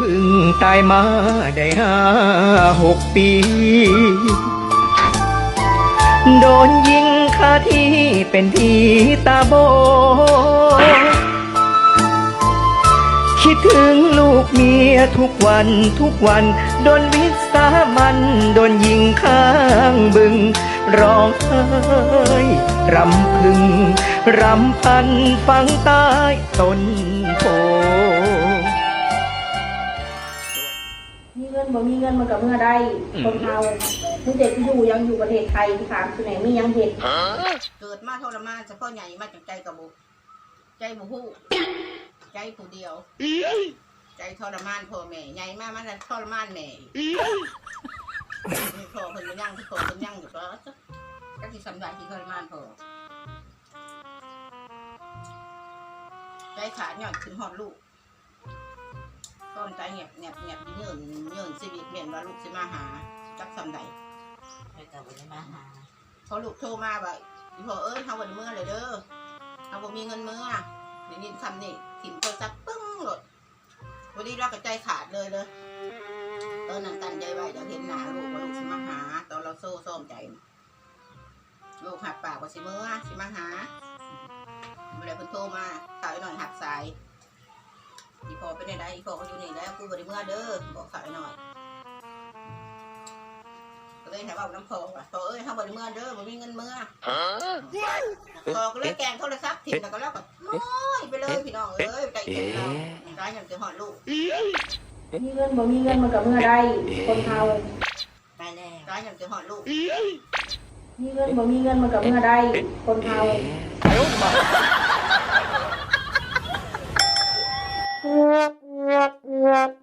พึ่งตายมาได้ห้าหกปี โดนยิงคาที่เป็นผีตาโบ คิดถึงลูกเมียทุกวันทุกวัน โดนวิสามันโดนยิงข้างบึง ร้องไห้รำพึง รำพันฟังใต้ต้นโพ เงินบ่มีเงินมันก็เมื่อได้คนเฮาถึงเด็กที่อยู่ยังอยู่ประเทศไทยที่ถามที่ไหนมียังเห็ดเกิดมาทรมานเฉพาะใหญ่มาจากใจกับบุใจบุหูใจผู้เดียว ใจทรมานพ่อแม่ใหญ่มากมันจะทรมานแม่อีกมีพ่อคนมันยังที่พ่อคนยังอยู่ก็ก็ที่สำได้ที่ทรมานพ่อใจขาดหย่อนถึงหอดลูกต้นใจเงียบเงียบเงียบเงื่อนเงื่อน ชีวิตเมียนว่าลูกสิมาหาจักสำได้ไปกับวันมาหาพอลูกโทรมาแบบอีพ่อเอ้ยทำวันเมื่อเลยเด้อเอาบ่มีเงินเมื่อได้ยินคำนี่ถิ่มโทรศัพท์ปึ้งหลดวันนี้เราก็ใจขาดเลยเลยตอนนั้นตั้งใจไว้เดี๋ยวเห็นหน้าลูกว่าลูกสิมาหา ตอนเราโซ่ซ้อมใจ ลูกหักปากว่าสิเมื่อสิมาหาเมื่อไรเพิ่นโทรมาสาวหน่อยหักสายอีพ่อ เป็นไงอีพ่อก็อยู่นี่แล้วกูบ่ได้เมื่อเด้อบอกสาวหน่อยก็เลยถามว่าน้ำพอว่ะพอเอ้ยเขาบอกเมื่อเด้อมันมีเงินเมื่อพอก็เลยแกงโทรศัพท์ทิ้งแล้วก็แล้วก็น้อยไปเลยพี่น้องเอ้ยใจเย็นเราร้ายอย่างจะหอดลูกมีเงินบ่มีเงินมันก็เมื่อได้คนเฮาไปแล้วร้ายอย่างจะหอดลูกมีเงินบ่มีเงินมันก็เมื่อได้คนเฮา Yeah.